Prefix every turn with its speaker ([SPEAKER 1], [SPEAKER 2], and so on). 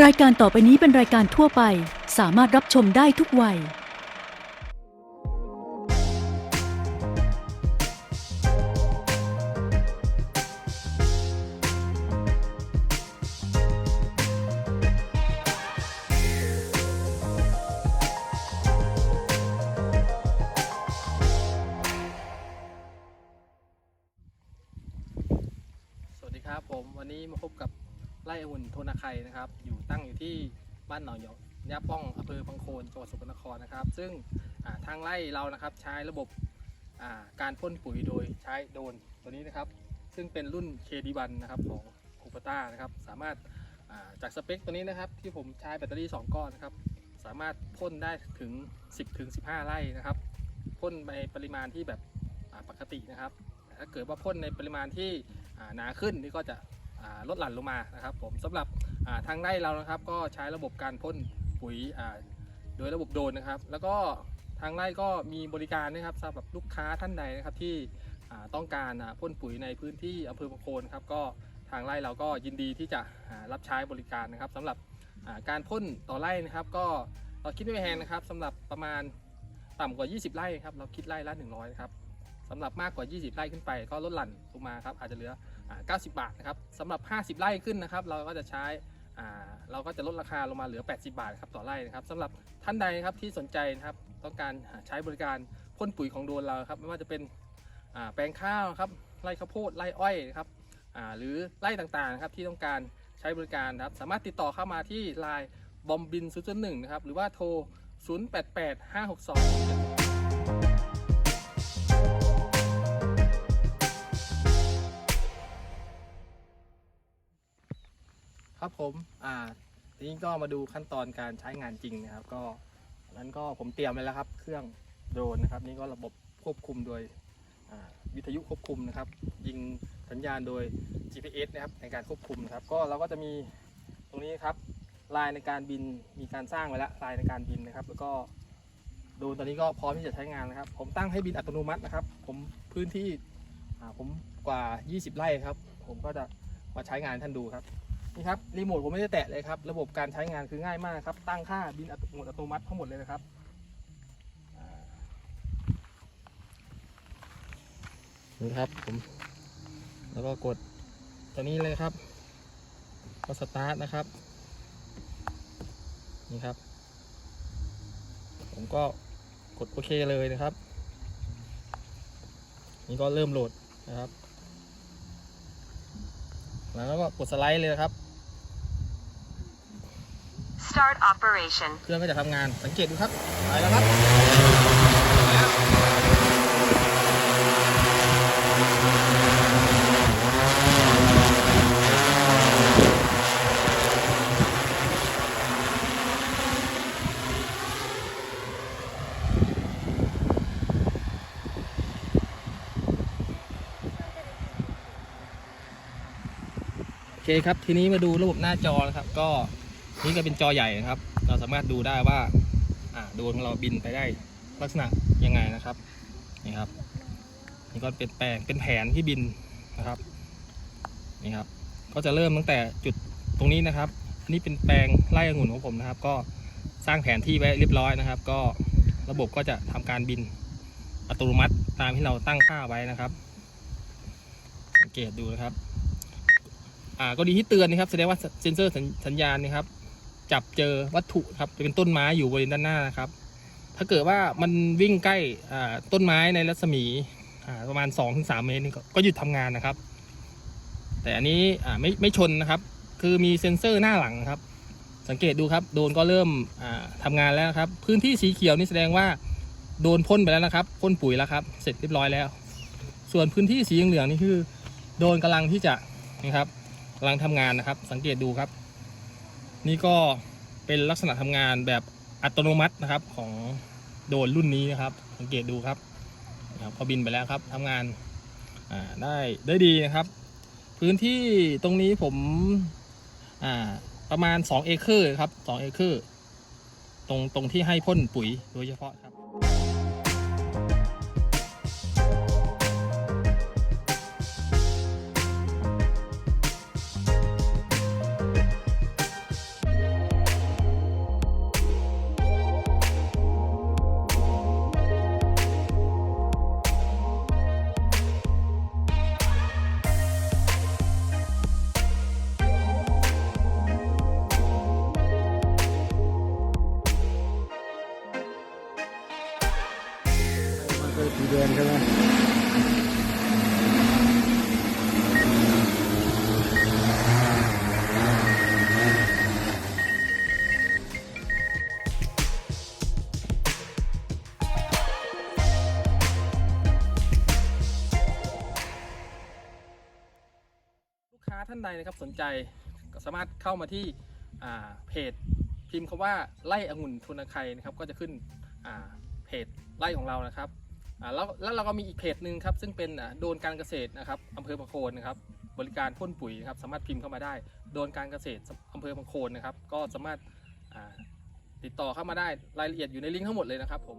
[SPEAKER 1] รายการต่อไปนี้เป็นรายการทั่วไป สามารถรับชมได้ทุกวัย
[SPEAKER 2] สวัสดีครับผมวันนี้มาพบกับไร่องุ่นโทนาไคนะครับอยู่ ตั้งอยู่ที่บ้านหนองหยกยาป้องอำเภอพังโคนจังหวัดสกลนครนะครับ ซึ่งทางไร่เรานะครับใช้ระบบาการพ่นปุ๋ยโดยใช้โดรนตัวนี้นะครับ ซึ่งเป็นรุ่น KD1 นะครับของคูปต้านะครับ สามารถาจากสเปคตัวนี้นะครับ ที่ผมใช้แบตเตอรี่ 2 ก้อนนะครับ สามารถพ่นได้ถึง 10ถึง15 ไร่นะครับพ่นในปริมาณที่แบบปกตินะครับถ้าเกิดว่าพ่นในปริมาณที่หนาขึ้นนี่ก็จะ ลดหลั่นลงมานะครับผมสำหรับทางไร่เรานะครับ ก็ใช้ระบบการพ่นปุ๋ยโดยระบบโดรนนะครับ แล้วก็ทางไร่ก็มีบริการนะครับสำหรับลูกค้าท่านใดนะครับที่ต้องการพ่นปุ๋ยในพื้นที่อำเภอบางโคนครับก็ทางไร่เราก็ยินดีที่จะรับใช้บริการนะครับสำหรับการพ่นต่อไร่นะครับ ก็เราคิดไม่แพงนะครับสำหรับประมาณต่ำกว่า 20 ไร่ครับเราคิดไร่ละ 100นะครับ สำหรับมากกว่า 20 ไร่ขึ้นไป ก็ลดหลั่นลงมาครับอาจจะเหลือ 90 บาทนะครับสำหรับ 50 ไร่ขึ้นนะครับเราก็จะใช้เราก็จะลดราคาลงมาเหลือ 80 บาทครับต่อไร่นะครับสำหรับท่านใดนะครับที่สนใจนะครับต้องการใช้บริการพ่นปุ๋ยของโดรนเราครับไม่ว่าจะเป็นแปลงข้าวครับไร่ข้าวโพดไร่อ้อยครับหรือไร่ต่างๆครับที่ต้องการใช้บริการครับสามารถติดต่อเข้ามาที่ไลน์บอมบิน0 1นะครับหรือว่าโทร 088562 ครับผมอ่าทีนี้ก็มาดูขั้นตอนการใช้งานจริงนะครับ ก็นั้นก็ผมเตรียมไว้แล้วครับ เครื่องโดรนนะครับ นี่ก็ระบบควบคุมโดยวิทยุควบคุมนะครับ ยิงสัญญาณโดย GPS นะครับในการควบคุมนะครับ ก็เราก็จะมีตรงนี้ครับลายในการบินมีการสร้างไว้แล้วลายในการบินนะครับ แล้วก็โดรนตอนนี้ก็พร้อมที่จะใช้งานนะครับ ผมตั้งให้บินอัตโนมัตินะครับ ผมพื้นที่ผมกว่า 20 ไร่ครับ ผมก็จะมาใช้งานท่านดูครับ นี่ครับรีโมทผมไม่ได้แตะเลยครับ ระบบการใช้งานคือง่ายมากครับ ตั้งค่าบินอัตโนมัติอัตโนมัติทั้งหมดเลยนะครับนี่ครับผม แล้วก็กดตัวนี้เลยครับก็สตาร์ทนะครับ นี่ครับ ผมก็กดโอเคเลยนะครับ นี่ก็เริ่มโหลดนะครับ แล้วก็กดสไลด์เลยนะครับ
[SPEAKER 3] Start operation.
[SPEAKER 2] เครื่องก็จะทำงาน สังเกตดูครับ ไปแล้วครับโอเคครับ ทีนี้มาดูระบบหน้าจอนะครับ ก็ นี่ก็เป็นจอใหญ่นะครับ เราสามารถดูได้ว่าโดรนของเราบินไปได้ลักษณะยังไงนะครับนี่ครับนี่ก็เป็นแปลงเป็นแผนที่บินนะครับนี่ครับ ก็จะเริ่มตั้งแต่จุดตรงนี้นะครับนี่เป็นแปลงไร่องุ่นของผมนะครับ ก็สร้างแผนที่ไว้เรียบร้อยนะครับ ก็ระบบก็จะทำการบินอัตโนมัติตามที่เราตั้งค่าไว้นะครับสังเกตดูนะครับ อ่าก็ดีที่เตือนนะครับแสดงว่าเซ็นเซอร์สัญญาณนะครับ จับเจอวัตถุครับจะเป็นต้นไม้อยู่บริเวณด้านหน้านะครับ ถ้าเกิดว่ามันวิ่งใกล้ต้นไม้ในรัศมีประมาณ 2-3 เมตรนี่ก็หยุดทำงานนะครับ แต่อันนี้ไม่ไม่ชนนะครับ คือมีเซ็นเซอร์หน้าหลังครับ สังเกตดูครับโดรนก็เริ่มอ่าทำงานแล้วครับ พื้นที่สีเขียวนี่แสดงว่าโดนพ่นไปแล้วนะครับพ่นปุ๋ยแล้วครับ เสร็จเรียบร้อยแล้ว ส่วนพื้นที่สีเหลืองนี่คือ โดรนกำลังที่จะนะครับกำลังทำงานนะครับ สังเกตดูครับ นี่ก็เป็นลักษณะทำงานแบบอัตโนมัตินะครับของโดรนรุ่นนี้นะครับ สังเกตดูครับนะครับพอบินไปแล้วครับทำงานได้ได้ดีนะครับ พื้นที่ตรงนี้ผมประมาณ 2 เอเคอร์ครับ2เอเคอร์ตรงตรงที่ให้พ่นปุ๋ยโดยเฉพาะครับ ท่านใดนะครับสนใจก็สามารถเข้ามาที่เพจพิมพ์คำว่าไล่องุ่นทุนไคนะครับก็จะขึ้นเพจไล่ของเรานะครับแล้วแล้วเราก็มีอีกเพจหนึ่งครับซึ่งเป็นโดนการเกษตรนะครับอำเภอบางโคนนะครับบริการพ่นปุ๋ยนะครับสามารถพิมพ์เข้ามาได้ โดนการเกษตรอำเภอบางโคนนะครับก็สามารถติดต่อเข้ามาได้รายละเอียดอยู่ในลิงก์ทั้งหมดเลยนะครับผม